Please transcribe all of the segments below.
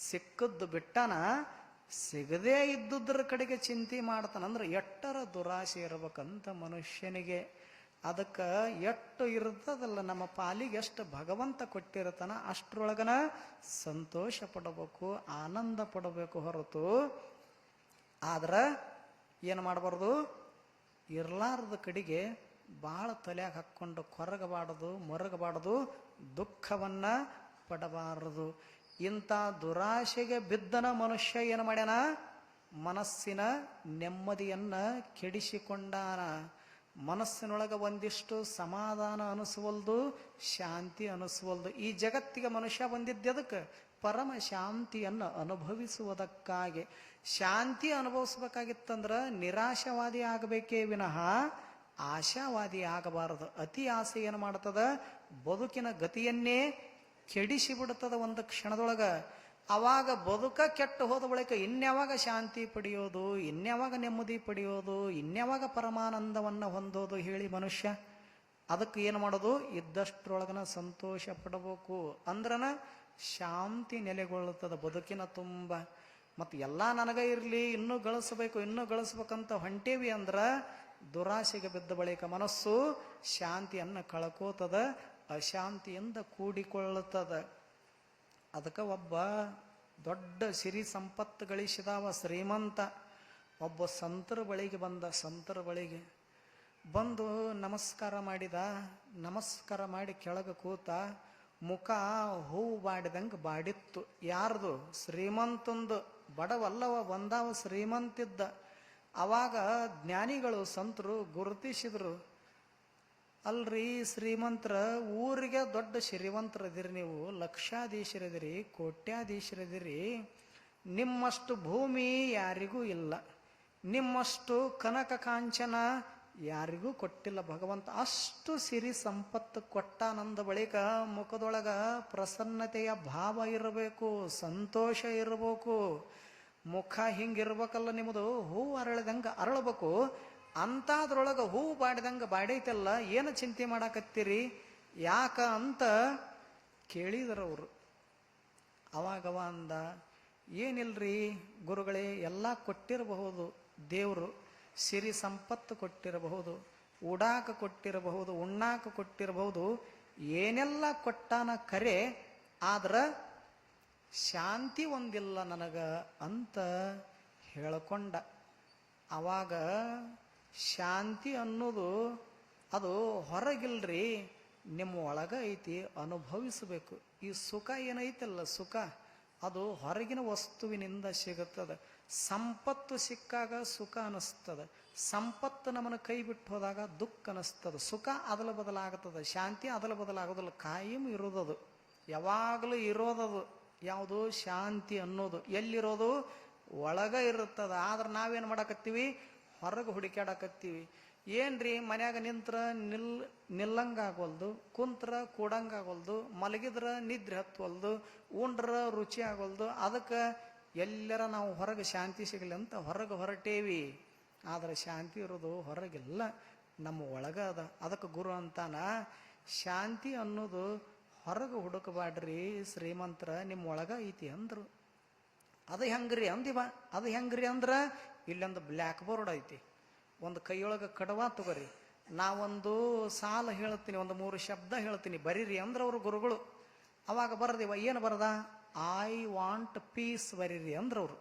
ಸಿಕ್ಕದ್ದು ಬಿಟ್ಟನ ಸಿಗದೇ ಇದ್ದುದ್ರ ಕಡೆಗೆ ಚಿಂತೆ ಮಾಡ್ತಾನಂದ್ರೆ ಎಟ್ಟರ ದುರಾಸೆ ಇರ್ಬೇಕಂತ ಮನುಷ್ಯನಿಗೆ. ಅದಕ್ಕೆ ಎಷ್ಟು ಇರ್ತದಲ್ಲ, ನಮ್ಮ ಪಾಲಿಗೆ ಎಷ್ಟು ಭಗವಂತ ಕೊಟ್ಟಿರ್ತಾನ, ಅಷ್ಟರೊಳಗನ ಸಂತೋಷ ಪಡಬೇಕು, ಆನಂದ ಪಡಬೇಕು ಹೊರತು. ಆದ್ರೆ ಏನು ಮಾಡಬಾರ್ದು? ಇರ್ಲಾರದ ಕಡೆಗೆ ಭಾಳ ತಲೆಯಾಗ ಹಾಕ್ಕೊಂಡು ಕೊರಗಬಾರ್ದು, ಮೊರಗಬಾರದು, ದುಃಖವನ್ನು ಪಡಬಾರದು. ಇಂಥ ದುರಾಶೆಗೆ ಬಿದ್ದನ ಮನುಷ್ಯ ಏನು ಮಾಡ್ಯಾನ? ಮನಸ್ಸಿನ ನೆಮ್ಮದಿಯನ್ನು ಕೆಡಿಸಿಕೊಂಡಾನ. ಮನಸ್ಸಿನೊಳಗೆ ಒಂದಿಷ್ಟು ಸಮಾಧಾನ ಅನಿಸುವಲ್ದು, ಶಾಂತಿ ಅನಿಸುವಲ್ದು. ಈ ಜಗತ್ತಿಗೆ ಮನುಷ್ಯ ಬಂದಿದ್ದದಕ್ಕೆ ಪರಮ ಶಾಂತಿಯನ್ನು ಅನುಭವಿಸುವುದಕ್ಕಾಗಿ. ಶಾಂತಿ ಅನುಭವಿಸ್ಬೇಕಾಗಿತ್ತಂದ್ರೆ ನಿರಾಶವಾದಿ ಆಗಬೇಕೇ ವಿನಃ ಆಶಾವಾದಿ ಆಗಬಾರದು. ಅತಿ ಆಸೆ ಏನು ಮಾಡ್ತದ? ಬದುಕಿನ ಗತಿಯನ್ನೇ ಕೆಡಿಸಿ ಬಿಡುತ್ತದೆ ಒಂದು ಕ್ಷಣದೊಳಗ. ಅವಾಗ ಬದುಕ ಕೆಟ್ಟು ಹೋದ ಬಳಿಕ ಇನ್ಯಾವಾಗ ಶಾಂತಿ ಪಡೆಯೋದು, ಇನ್ಯಾವಾಗ ನೆಮ್ಮದಿ ಪಡೆಯೋದು, ಇನ್ಯಾವಾಗ ಪರಮಾನಂದವನ್ನು ಹೊಂದೋದು ಹೇಳಿ ಮನುಷ್ಯ. ಅದಕ್ಕೆ ಏನು ಮಾಡೋದು? ಇದ್ದಷ್ಟರೊಳಗನ ಸಂತೋಷ ಪಡಬೇಕು. ಅಂದ್ರನ ಶಾಂತಿ ನೆಲೆಗೊಳ್ಳುತ್ತದೆ ಬದುಕಿನ ತುಂಬ. ಮತ್ತು ಎಲ್ಲ ನನಗೆ ಇರಲಿ, ಇನ್ನೂ ಗಳಿಸ್ಬೇಕು, ಇನ್ನೂ ಗಳಿಸ್ಬೇಕಂತ ಹೊಂಟೇವಿ ಅಂದ್ರೆ ದುರಾಸೆಗೆ ಬಿದ್ದ ಬಳಿಕ ಮನಸ್ಸು ಶಾಂತಿಯನ್ನು ಕಳ್ಕೋತದ. ಅಶಾಂತಿಯಿಂದ ಕೂಡಿಕೊಳ್ಳುತ್ತದ. ಅದಕ್ಕೆ ಒಬ್ಬ ದೊಡ್ಡ ಸಿರಿ ಸಂಪತ್ತು ಗಳಿಸಿದವ ಶ್ರೀಮಂತ, ಒಬ್ಬ ಸಂತರ ಬಳಿಗೆ ಬಂದ, ಸಂತರ ಬಳಿಗೆ ಬಂದು ನಮಸ್ಕಾರ ಮಾಡಿದ, ನಮಸ್ಕಾರ ಮಾಡಿ ಕೆಳಗೆ ಕೂತ ಮುಖ ಹೂವು ಬಾಡಿದಂಗೆ ಬಾಡಿತ್ತು. ಯಾರ್ದು? ಶ್ರೀಮಂತಂದು. ಬಡವಲ್ಲವ ಬಂದಾವ ಶ್ರೀಮಂತಿದ್ದ. ಅವಾಗ ಜ್ಞಾನಿಗಳು, ಸಂತರು ಗುರುತಿಸಿದ್ರು. ಅಲ್ರಿ ಶ್ರೀಮಂತ್ರ, ಊರಿಗೆ ದೊಡ್ಡ ಶ್ರೀಮಂತರದಿರಿ ನೀವು. ಲಕ್ಷಾಧೀಶರದಿರಿ ಕೋಟ್ಯಾಧೀಶರದಿರಿ ನಿಮ್ಮಷ್ಟು ಭೂಮಿ ಯಾರಿಗೂ ಇಲ್ಲ. ನಿಮ್ಮಷ್ಟು ಕನಕ ಕಾಂಚನ ಯಾರಿಗೂ ಕೊಟ್ಟಿಲ್ಲ ಭಗವಂತ. ಅಷ್ಟು ಸಿರಿ ಸಂಪತ್ತು ಕೊಟ್ಟಾನಂದ ಬಳಿಕ ಮುಖದೊಳಗ ಪ್ರಸನ್ನತೆಯ ಭಾವ ಇರಬೇಕು, ಸಂತೋಷ ಇರಬೇಕು. ಮುಖ ಹಿಂಗಿರ್ಬೇಕಲ್ಲ ನಿಮ್ಮದು. ಹೂ ಅರಳದಂಗ ಅರಳಬೇಕು. ಅಂತಾದ್ರೊಳಗೆ ಹೂವು ಬಾಡಿದಂಗ ಬಾಡೈತಲ್ಲ, ಏನು ಚಿಂತೆ ಮಾಡಾಕತ್ತೀರಿ? ಯಾಕ ಅಂತ ಕೇಳಿದರವರು ಅವಾಗವ ಅಂದ, ಏನಿಲ್ರಿ ಗುರುಗಳೇ, ಎಲ್ಲ ಕೊಟ್ಟಿರಬಹುದು ದೇವರು, ಸಿರಿ ಸಂಪತ್ತು ಕೊಟ್ಟಿರಬಹುದು, ಉಡಾಕ ಕೊಟ್ಟಿರಬಹುದು, ಉಣ್ಣಾಕ ಕೊಟ್ಟಿರಬಹುದು, ಏನೆಲ್ಲ ಕೊಟ್ಟಾನ ಕರೆ, ಆದ್ರ ಶಾಂತಿ ಒಂದಿಲ್ಲ ನನಗ ಅಂತ ಹೇಳಕೊಂಡ. ಅವಾಗ ಶಾಂತಿ ಅನ್ನೋದು ಅದು ಹೊರಗಿಲ್ರಿ, ನಿಮ್ಮ ಒಳಗ ಐತಿ, ಅನುಭವಿಸಬೇಕು. ಈ ಸುಖ ಏನೈತಲ್ಲ ಸುಖ? ಅದು ಹೊರಗಿನ ವಸ್ತುವಿನಿಂದ ಸಿಗುತ್ತದೆ. ಸಂಪತ್ತು ಸಿಕ್ಕಾಗ ಸುಖ ಅನಿಸ್ತದ. ಸಂಪತ್ತು ನಮ್ಮನ್ನು ಕೈ ಬಿಟ್ಟು ಹೋದಾಗ ದುಃಖ ಅನಿಸ್ತದ. ಸುಖ ಅದಲ ಬದಲಾಗುತ್ತದೆ, ಶಾಂತಿ ಅದಲ ಬದಲಾಗೋದಿಲ್ಲ, ಕಾಯಂ ಇರೋದದು. ಯಾವಾಗಲೂ ಇರೋದದು. ಯಾವುದು ಶಾಂತಿ ಅನ್ನೋದು. ಎಲ್ಲಿರೋದು? ಒಳಗ ಇರುತ್ತದ. ಆದ್ರೆ ನಾವೇನು ಮಾಡಕತ್ತೀವಿ? ಹೊರಗೆ ಹುಡುಕ್ಯಾಡಕತ್ತೀವಿ. ಏನ್ರಿ? ಮನ್ಯಾಗ ನಿಂತ್ರ ನಿಲ್ ನಿಲ್ಲಂಗಾಗೋಲ್ದು ಕುಂತ್ರ ಕೂಡಂಗಾಗೋಲ್ದು ಮಲಗಿದ್ರ ನಿದ್ರೆ ಹತ್ತುವಲ್ದು ಉಂಡ್ರ ರುಚಿ ಆಗೋಲ್ದು. ಅದಕ್ಕೆ ಎಲ್ಲರ ನಾವು ಹೊರಗೆ ಶಾಂತಿ ಸಿಗಲಿ ಅಂತ ಹೊರಗೆ ಹೊರಟೇವಿ. ಆದ್ರೆ ಶಾಂತಿ ಇರೋದು ಹೊರಗಿಲ್ಲ, ನಮ್ಮ ಒಳಗ ಅದ. ಅದಕ್ಕೆ ಗುರು ಅಂತಾನ, ಶಾಂತಿ ಅನ್ನೋದು ಹೊರಗೆ ಹುಡುಕಬಾಡ್ರಿ ಶ್ರೀಮಂತರ, ನಿಮ್ಮ ಒಳಗ ಐತಿ ಅಂದ್ರು. ಅದು ಹೆಂಗ್ರಿ ಅಂದಿವ? ಅದು ಹೆಂಗ್ರಿ ಅಂದ್ರ ಇಲ್ಲೊಂದು ಬ್ಲ್ಯಾಕ್ ಬೋರ್ಡ್ ಐತಿ. ಒಂದು ಕೈಯೊಳಗೆ ಕಡವ ತಗೋರಿ. ನಾವೊಂದು ಸಾಲ ಹೇಳ್ತೀನಿ, ಒಂದು ಮೂರು ಶಬ್ದ ಹೇಳ್ತೀನಿ. ಬರೀರಿ ಅಂದ್ರೆ ಅವರು ಗುರುಗಳು. ಅವಾಗ ಬರದಿವ, ಏನು ಬರದ? ಐ ವಾಂಟ್ ಪೀಸ್ ಬರೀರಿ ಅವರು.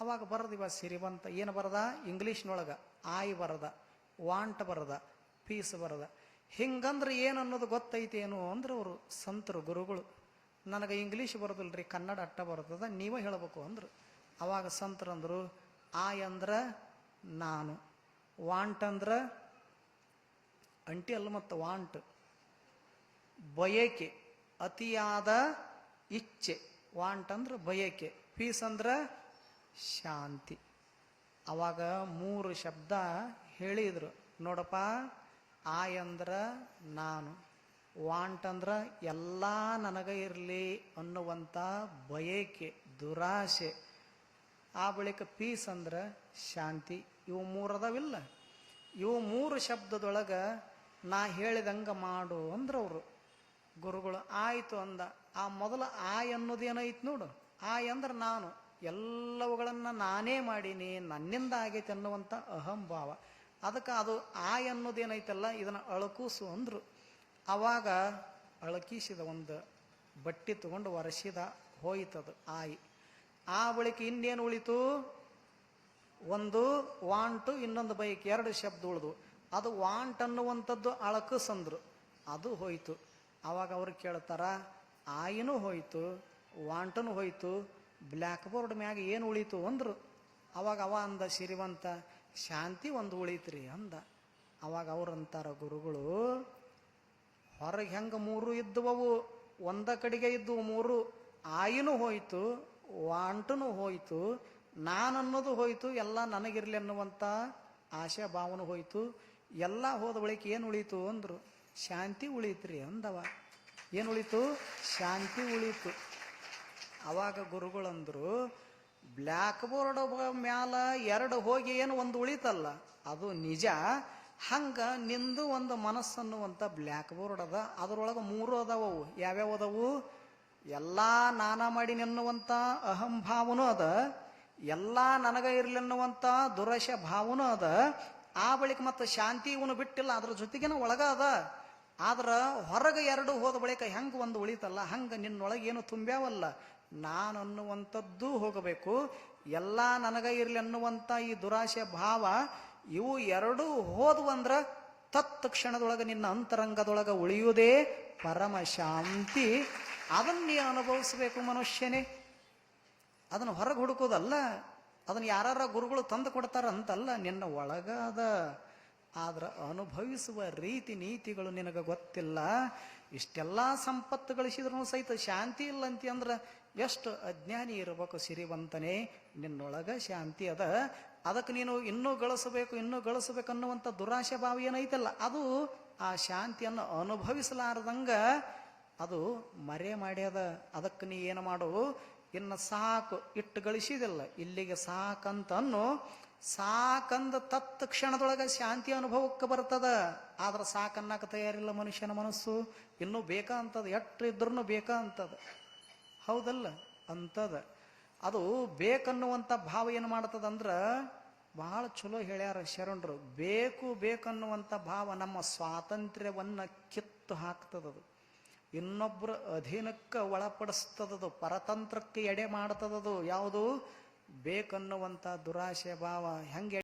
ಅವಾಗ ಬರದಿವ, ಸಿರಿವಂತ, ಏನು ಬರದ? ಇಂಗ್ಲೀಷ್ನೊಳಗೆ ಆಯ್ ಬರದ ವಾಂಟ್ ಬರದ ಪೀಸ್ ಬರದ. ಹಿಂಗಂದ್ರೆ ಏನು ಅನ್ನೋದು ಗೊತ್ತೈತೇನು ಅಂದ್ರೆ ಅವರು ಸಂತರು, ಗುರುಗಳು. ನನಗೆ ಇಂಗ್ಲೀಷ್ ರೀ ಕನ್ನಡ ಅಟ್ಟ ಬರ್ತದ, ನೀವೇ ಹೇಳಬೇಕು ಅಂದ್ರು. ಅವಾಗ ಸಂತರಂದ್ರು ಆಯ್ ಅಂದ್ರೆ ನಾನು. ವಾಂಟ್ ಅಂದ್ರ ಅಂಟಿ ಅಲ್ಲ ಮತ್ತು ವಾಂಟ್. ಬಯಕೆ, ಅತಿಯಾದ ಇಚ್ಛೆ. ವಾಂಟ್ ಅಂದ್ರೆ ಬಯಕೆ, ಪೀಸ್ ಅಂದ್ರೆ ಶಾಂತಿ. ಅವಾಗ ಮೂರು ಶಬ್ದ ಹೇಳಿದ್ರು. ನೋಡಪ್ಪ ಆಯ್ ಅಂದ್ರ ನಾನು. ವಾಂಟ್ ಅಂದ್ರ ಎಲ್ಲ ನನಗೆ ಇರಲಿ ಅನ್ನುವಂಥ ಬಯಕೆ, ದುರಾಶೆ. ಆ ಬಳಿಕ ಪೀಸ್ ಅಂದ್ರೆ ಶಾಂತಿ. ಇವು ಮೂರು ಅದಾವಿಲ್ಲ. ಇವು ಮೂರು ಶಬ್ದದೊಳಗೆ ನಾ ಹೇಳಿದಂಗ ಮಾಡು ಅಂದ್ರೆ ಅವರು. ಗುರುಗಳು ಆಯಿತು ಅಂದ. ಆ ಮೊದಲ ಆ ಅನ್ನೋದೇನೈತ್ ನೋಡು. ಆ ಅಂದ್ರೆ ನಾನು. ಎಲ್ಲವುಗಳನ್ನು ನಾನೇ ಮಾಡೀನಿ, ನನ್ನಿಂದ ಆಗೈತೆ ಅನ್ನುವಂಥ ಅಹಂಭಾವ. ಅದಕ್ಕೆ ಅದು ಆ ಅನ್ನೋದೇನೈತಲ್ಲ ಇದನ್ನು ಅಳಕೂಸು ಅಂದರು. ಅವಾಗ ಅಳಕಿಸಿದ ಒಂದು ಬಟ್ಟೆ ತಗೊಂಡು ಒರೆಸಿದ ಹೋಯ್ತದು ಆಯಿ. ಆ ಬಳಿಕ ಇನ್ನೇನು ಉಳಿತು? ಒಂದು ವಾಂಟು, ಇನ್ನೊಂದು ಬೈಕ್, ಎರಡು ಶಬ್ದ ಉಳಿದು. ಅದು ವಾಂಟ್ ಅನ್ನುವಂಥದ್ದು ಅಳಕಸಂದ್ರು ಅದು ಹೋಯಿತು. ಅವಾಗ ಅವ್ರು ಕೇಳ್ತಾರ, ಆಯಿನೂ ಹೋಯ್ತು, ವಾಂಟನು ಹೋಯಿತು, ಬ್ಲ್ಯಾಕ್ ಬೋರ್ಡ್ ಮ್ಯಾಗ ಏನು ಉಳಿತು? ಅಂದ್ರು. ಅವಾಗ ಅವ ಅಂದ ಸಿರಿವಂತ ಶಾಂತಿ ಒಂದು ಉಳಿತ್ರಿ ಅಂದ. ಅವಾಗ ಅವ್ರಂತಾರ ಗುರುಗಳು, ಹೊರಗೆ ಹೆಂಗೆ ಮೂರು ಇದ್ದವವು? ಒಂದ ಕಡೆಗೆ ಇದ್ದುವು ಮೂರು, ಆಯಿನೂ ಹೋಯ್ತು ವಾಂಟನು ಹೋಯ್ತು, ನಾನನ್ನೋದು ಹೋಯಿತು, ಎಲ್ಲ ನನಗಿರ್ಲಿ ಅನ್ನುವಂಥ ಆಶಾ ಭಾವನೆ ಹೋಯಿತು. ಎಲ್ಲ ಹೋದ ಬಳಿಕ ಏನು ಉಳೀತು ಅಂದ್ರು, ಶಾಂತಿ ಉಳೀತ್ರಿ ಅಂದವ. ಏನು ಉಳೀತು? ಶಾಂತಿ ಉಳೀತು. ಅವಾಗ ಗುರುಗಳಂದ್ರು, ಬ್ಲ್ಯಾಕ್ ಬೋರ್ಡ್ ಮ್ಯಾಲ ಎರಡು ಹೋಗಿ ಏನು ಒಂದು ಉಳಿತಲ್ಲ, ಅದು ನಿಜ. ಹಂಗ ನಿಂದು ಒಂದು ಮನಸ್ಸನ್ನುವಂಥ ಬ್ಲ್ಯಾಕ್ ಬೋರ್ಡ್ ಅದ, ಅದರೊಳಗೆ ಮೂರು ಅದಾವವು. ಯಾವ್ಯಾವ ಅದಾವು? ಎಲ್ಲ ನಾನ ಮಾಡಿ ನೆನ್ನುವಂತ ಅಹಂಭಾವನೂ ಅದ, ಎಲ್ಲ ನನಗ ಇರ್ಲಿ ಅನ್ನುವಂಥ ದುರಶ ಭಾವನೂ ಅದ, ಆ ಬಳಿಕ ಮತ್ತು ಶಾಂತಿ ಇವನು ಬಿಟ್ಟಿಲ್ಲ, ಅದ್ರ ಜೊತೆಗಿನ ಒಳಗ ಅದ. ಆದ್ರೆ ಹೊರಗೆ ಎರಡು ಹೋದ ಬಳಿಕ ಹೆಂಗೆ ಒಂದು ಉಳಿತಲ್ಲ, ಹಂಗೆ ನಿನ್ನೊಳಗೆ ಏನು ತುಂಬ್ಯಾವಲ್ಲ, ನಾನು ಅನ್ನುವಂಥದ್ದು ಹೋಗಬೇಕು. ಎಲ್ಲ ನನಗ ಇರಲಿ ಅನ್ನುವಂಥ ಈ ದುರಾಶೆ ಭಾವ, ಇವು ಎರಡೂ ಹೋದ್ವು ತತ್ ಕ್ಷಣದೊಳಗೆ ನಿನ್ನ ಅಂತರಂಗದೊಳಗೆ ಉಳಿಯುವುದೇ ಪರಮ ಶಾಂತಿ. ಅದನ್ನ ಅನುಭವಿಸಬೇಕು ಮನುಷ್ಯನೇ. ಅದನ್ನು ಹೊರಗೆ ಹುಡುಕೋದಲ್ಲ, ಅದನ್ನು ಯಾರ ಗುರುಗಳು ತಂದು ಕೊಡ್ತಾರ ಅಂತಲ್ಲ, ನಿನ್ನ ಒಳಗಾದ ಆದ್ರೆ ಅನುಭವಿಸುವ ರೀತಿ ನೀತಿಗಳು ನಿನಗೆ ಗೊತ್ತಿಲ್ಲ. ಇಷ್ಟೆಲ್ಲ ಸಂಪತ್ತು ಗಳಿಸಿದ್ರು ಸಹಿತ ಶಾಂತಿ ಇಲ್ಲ ಅಂತಂದ್ರೆ ಎಷ್ಟು ಅಜ್ಞಾನಿ ಇರಬೇಕು ಸಿರಿವಂತನೇ. ನಿನ್ನೊಳಗ ಶಾಂತಿ ಅದ. ಅದಕ್ಕೆ ನೀನು ಇನ್ನೂ ಗಳಿಸಬೇಕು ಇನ್ನೂ ಗಳಿಸಬೇಕು ಅನ್ನುವಂಥ ದುರಾಶೆ ಭಾವ ಏನೈತಲ್ಲ, ಅದು ಆ ಶಾಂತಿಯನ್ನು ಅನುಭವಿಸಲಾರ್ದಂಗ ಅದು ಮರೆ ಮಾಡ್ಯದ, ಅದಕ್ಕೆ ನೀ ಏನು ಮಾಡು ಇನ್ನು ಸಾಕು, ಇಟ್ಟು ಗಳಿಸಿದಿಲ್ಲ. ಇಲ್ಲಿಗೆ ಸಾಕಂತ ಅನ್ನು ಸಾಕಂದ ತತ್ ಕ್ಷಣದೊಳಗೆ ಶಾಂತಿ ಅನುಭವಕ್ಕೆ ಬರ್ತದ. ಆದ್ರೆ ಸಾಕನ್ನಕ್ಕೆ ತಯಾರಿಲ್ಲ ಮನುಷ್ಯನ ಮನಸ್ಸು. ಇನ್ನೂ ಬೇಕಾ ಅಂತದ ಎಟ್ಟು ಇದ್ರೂ ಬೇಕಾ ಅಂತದ ಹೌದಲ್ಲ? ಅಂತದ. ಅದು ಬೇಕನ್ನುವಂಥ ಭಾವ ಏನು ಮಾಡ್ತದಂದ್ರ ಬಹಳ ಚಲೋ ಹೇಳ್ಯಾರ ಶರಣರು. ಬೇಕು ಬೇಕನ್ನುವಂಥ ಭಾವ ನಮ್ಮ ಸ್ವಾತಂತ್ರ್ಯವನ್ನ ಕಿತ್ತು ಹಾಕ್ತದದು. ಇನ್ನೊಬ್ಬರ ಅಧೀನಕ್ಕೆ ಒಳಪಡಿಸ್ತದದು ಪರತಂತ್ರಕ್ಕೆ ಎಡೆ ಮಾಡ್ತದದು ಯಾವುದು? ಬೇಕನ್ನುವಂಥ ದುರಾಶೆ ಭಾವ. ಹೆಂಗೆ